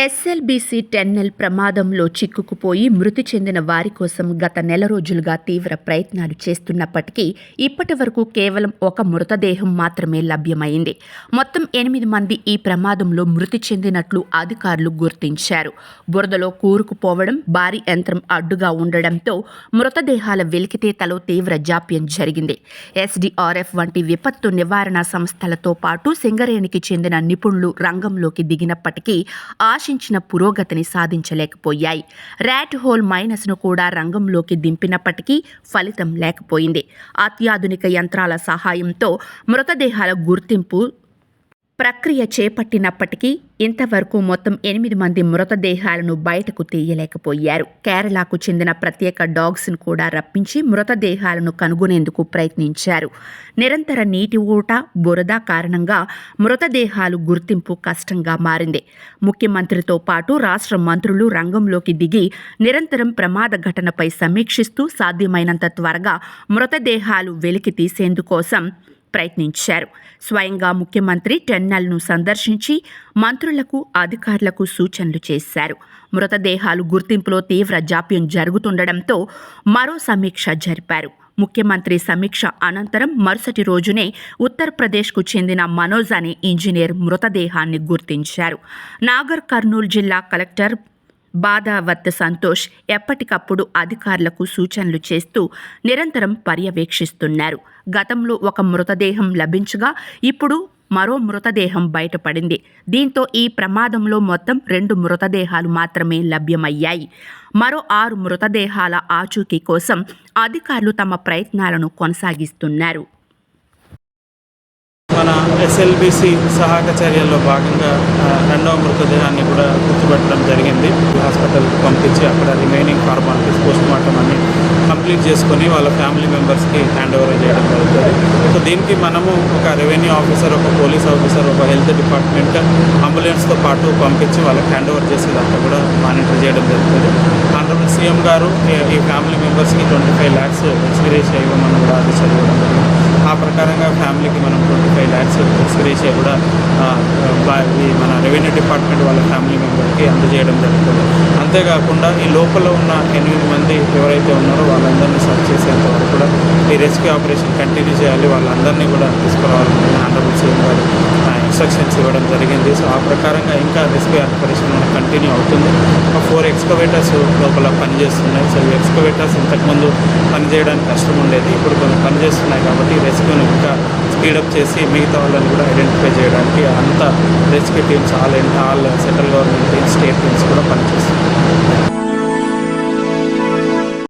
SLBC tunnel ప్రమాదంలో చిక్కుకుపోయి మృతి చెందిన వారి కోసం గత నెల రోజులుగా తీవ్ర ప్రయత్నాలు చేస్తున్నప్పటికీ ఇప్పటి వరకు కేవలం ఒక మృతదేహం మాత్రమే లభ్యమైంది. మొత్తం ఎనిమిది మంది ఈ ప్రమాదంలో మృతి చెందినట్లు అధికారులు గుర్తించారు. బురదలో కూరుకుపోవడం భారీ యంత్రం అడ్డుగా ఉండడంతో మృతదేహాల వెలికితేతలో తీవ్ర జాప్యం జరిగింది. ఎస్డీఆర్ఎఫ్ వంటి విపత్తు నివారణ సంస్థలతో పాటు సింగరేణికి చెందిన నిపుణులు రంగంలోకి దిగినప్పటికీ ఆశ ఆశించిన పురోగతిని సాధించలేకపోయాయి. ర్యాట్ హోల్ మైనస్ను కూడా రంగంలోకి దింపినప్పటికీ ఫలితం లేకపోయింది. అత్యాధునిక యంత్రాల సహాయంతో మృతదేహాల గుర్తింపు ప్రక్రియ చేపట్టినప్పటికీ ఇంతవరకు మొత్తం ఎనిమిది మంది మృతదేహాలను బయటకు తీయలేకపోయారు. కేరళకు చెందిన ప్రత్యేక డాగ్స్ను కూడా రప్పించి మృతదేహాలను కనుగొనేందుకు ప్రయత్నించారు. నిరంతర నీటి ఊట బురద కారణంగా మృతదేహాలు గుర్తింపు కష్టంగా మారింది. ముఖ్యమంత్రితో పాటు రాష్ట్ర మంత్రులు రంగంలోకి దిగి నిరంతరం ప్రమాద ఘటనపై సమీక్షిస్తూ సాధ్యమైనంత త్వరగా మృతదేహాలు వెలికి తీసేందుకోసం ప్రయత్నించారు. స్వయంగా ముఖ్యమంత్రి టెన్నల్ను సందర్శించి మంత్రులకు అధికారులకు సూచనలు చేశారు. మృతదేహాలు గుర్తింపులో తీవ్ర జాప్యం జరుగుతుండడంతో మరో సమీక్ష జరిపారు. ముఖ్యమంత్రి సమీక్ష అనంతరం మరుసటి రోజునే ఉత్తరప్రదేశ్కు చెందిన మనోజ్ అనే ఇంజనీర్ మృతదేహాన్ని గుర్తించారు. నాగర్ కర్నూలు జిల్లా కలెక్టర్ బాధావర్త సంతోష్ ఎప్పటికప్పుడు అధికారులకు సూచనలు చేస్తూ నిరంతరం పర్యవేక్షిస్తున్నారు. గతంలో ఒక మృతదేహం లభించగా ఇప్పుడు మరో మృతదేహం బయటపడింది. దీంతో ఈ ప్రమాదంలో మొత్తం రెండు మృతదేహాలు మాత్రమే లభ్యమయ్యాయి. మరో ఆరు మృతదేహాల ఆచూకీ కోసం అధికారులు తమ ప్రయత్నాలను కొనసాగిస్తున్నారు. మన ఎస్ఎల్బిసి సహాయక చర్యల్లో భాగంగా రెండవ మృతదేహాన్ని కూడా గుర్తుపెట్టడం జరిగింది. హాస్పిటల్కి పంపించి అక్కడ రిమైనింగ్ ఫార్మాలిటీస్ పోస్ట్ మార్టం అన్ని కంప్లీట్ చేసుకొని వాళ్ళ ఫ్యామిలీ మెంబర్స్కి హ్యాండ్ ఓవర్ చేయడం జరుగుతుంది. సో దీనికి మనము ఒక రెవెన్యూ ఆఫీసర్ ఒక పోలీస్ ఆఫీసర్ ఒక హెల్త్ డిపార్ట్మెంట్ అంబులెన్స్తో పాటు పంపించి వాళ్ళకి హ్యాండ్ ఓవర్ చేసేదంతా కూడా మానిటర్ చేయడం జరుగుతుంది. ఆంధ్రప్రదేశ్ సీఎం గారు ఈ- ఫ్యామిలీ మెంబర్స్కి ట్వంటీ ఫైవ్ ల్యాక్స్ ఎక్స్గ్రేష్ ఇవ్వమని కూడా ఆదేశాలు ఇవ్వడం జరిగింది. ఆ ప్రకారంగా ఫ్యామిలీకి మనం ట్వంటీ ఫైవ్ ల్యాక్స్ ఎక్స్గ్రేష్ కూడా ఈ మన రెవెన్యూ డిపార్ట్మెంట్ వాళ్ళ ఫ్యామిలీ మెంబర్కి అందజేయడం జరుగుతుంది. అంతేకాకుండా ఈ లోపల ఉన్న ఎనిమిది మంది ఎవరైతే ఉన్నారో వాళ్ళందరినీ సర్చ్ చేసేంత వరకు కూడా ఈ రెస్క్యూ ఆపరేషన్ కంటిన్యూ చేయాలి. వాళ్ళందరినీ కూడా తీసుకురావాలని ఆనరబుల్ సీఎం గారు ఇన్స్ట్రక్షన్స్ ఇవ్వడం జరిగింది. సో ఆ ప్రకారంగా ఇంకా రెస్క్యూ ఆపరేషన్ కంటిన్యూ అవుతుంది. ఫోర్ ఎక్స్కవేటర్స్ లోపల పనిచేస్తున్నాయి. సో ఈ ఎక్స్కవేటర్స్ ఇంతకుముందు పనిచేయడానికి కష్టం ఉండేది. ఇప్పుడు కొన్ని పనిచేస్తున్నాయి కాబట్టి రెస్క్యూని స్పీడప్ చేసి మిగతా వాళ్ళని కూడా ఐడెంటిఫై చేయడానికి అంత rescue teams all all central government teams state teams కూడా పనిచేస్తుంది